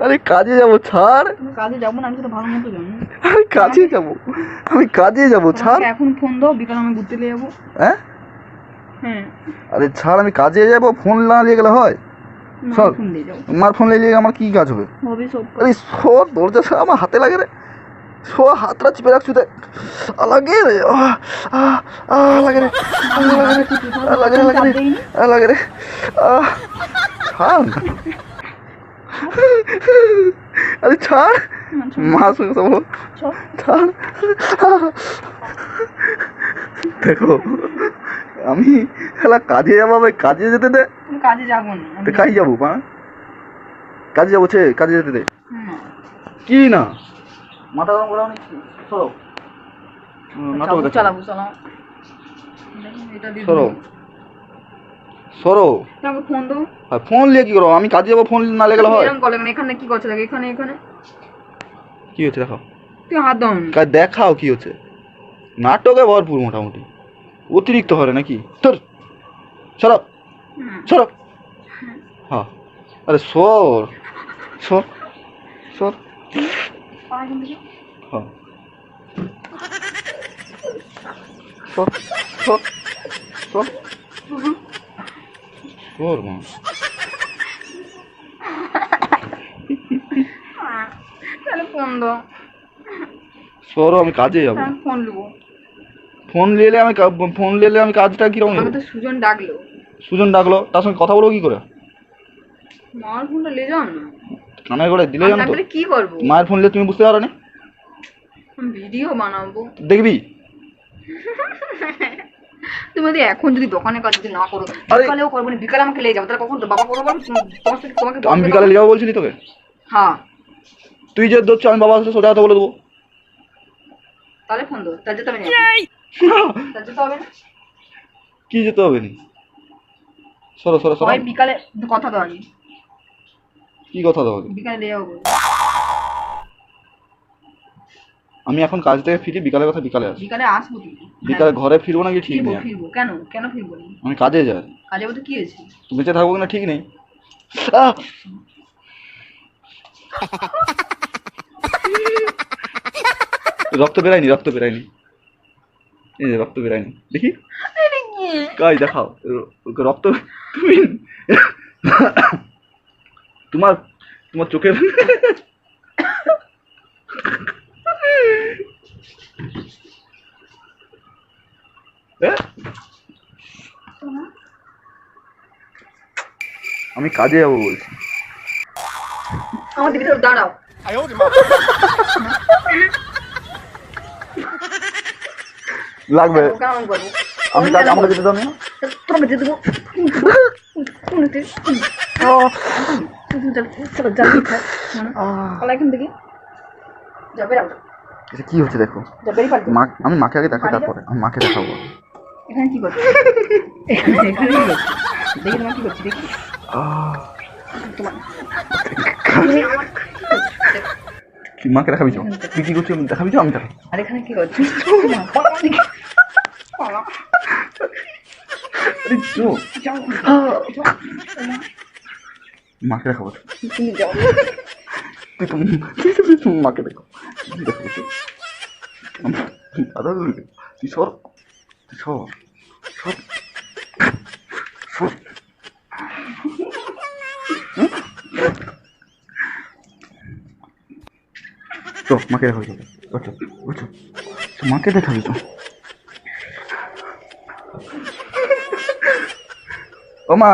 আরে কাজে যাব ছাড়। কাজে যাব না আমি সেটা ভালো মতো জানি। আমি কাজে যাব আমি কাজে যাব ছাড়। এখন ফোন দাও বিকালে আমি ঘুরতে নিয়ে যাব। হ্যাঁ? হ্যাঁ। আরে ছাড় আমি কাজে যাব ফোন না নিয়ে গেলে হয়? চল। ফোন আমার ফোন নিয়ে আমার কি কাজ হবে? সব। আরে সো দরজা ছাড়া আমার হাতে লাগে রে আহ, ছাড়। না। আরে ছাড়। মার সঙ্গে কথা বলো। সব ছাড়। দেখো আমি খেলা কাজে যাব আমি কাজে যেতে দে। কাজে যাব না কাজে যাব মা। কাজে যাব ছে কাজে যেতে দে। কি না? মাথা গরম নি সরো চালাবো চালাবো আমাকে ফোন দাও। আর ফোন নিয়ে কি করো? আমি কাজে যাব ফোন না লেগেলে হয়। এরকম এখানে কি করছে? লাগে এখানে এখানে। কি হচ্ছে দেখো। তুই হাত দাও কাজ দেখাও কি হচ্ছে। নাটকে ভরপুর মোটামুটি। অতিরিক্ত হবে নাকি? তোর সরো হুম। সরো হ্যাঁ। আরে সর। সর। সর। মা তাহলে ফোন দাও সরো আমি কাজে যাব। ফোন নেব ফোন নিলে আমি ফোন নিলে আমি কাজটা কীরকম? তো সুজন ডাকলো। সুজন ডাকলো তার সঙ্গে কথা বলব কি করে? মার ফোনটা নিয়ে যাও না কানে করে দিলে জানো তো। কি করব? মায়ের ফোন নিলে তুমি বুঝতে পারো না? ভিডিও বানাবো। দেখবি? তুমি যদি এখন যদি দোকানে কাজ যদি না করো বিকালেও করব না বিকালে আমাকে লেগে যাবে। তাহলে কখন তো বাবা করব তোমাকে আমি বিকালে হবে। যাব বলছিলি তোকে? হ্যাঁ। তুই যে ধরছো আমি বাবার সাথে সোজা কথা বলে দেবো। তাহলে ফোন দাও তার যেতে হবে না তার যেতে হবে না? কি যেতে হবে নি? সরো সরো সরো। সবাই বিকালে কথা দাও আমি কি কথা বিকালে আমি এখন কাজ থেকে ফিরি বিকালের কথা বিকালে আসি। বিকালে আসব কিন্তু বিকালে ঘরে ফিরবো নাকি ঠিক নেই? ফিরবো। কেন? কেন ফিরবো আমি কাজে যাই। কাজে বলতে কি হয়েছে? তুই বেঁচে থাকব কিনা ঠিক নেই। রক্ত বেরায়নি রক্ত বেরায়নি। এই যে রক্ত বেরায়নি। দেখি। কাজ দেখাও। রক্ত তুমি তোমার তোমার চোখের এ? আমি কাজে যাব বলছি। আমার দিকে দাঁড়াও। লাগবে। কেমন করব আমি আমরা যেতে দাও না তোমাকে যেতে এটা হচ্ছে দেখো? আমি মাকে আগে দেখাই, তারপরে আমি মাকে দেখাবো। এখানে কি এখানে কি দেখি দেখি মাকে দেখাবি তুই করছিস? দেখাবি আমি দেখাবো আর এখানে কি করছ না, পালা দেখি। পালা। আরে চো যাও যাও। মাকে দেখাবো তুমি যাও তুই তো মাকে দেখো তুই দাদা তুই সর তুই সর সর সর চো মাকে দেখাবি চো, মাকে দেখাবি চো ও মা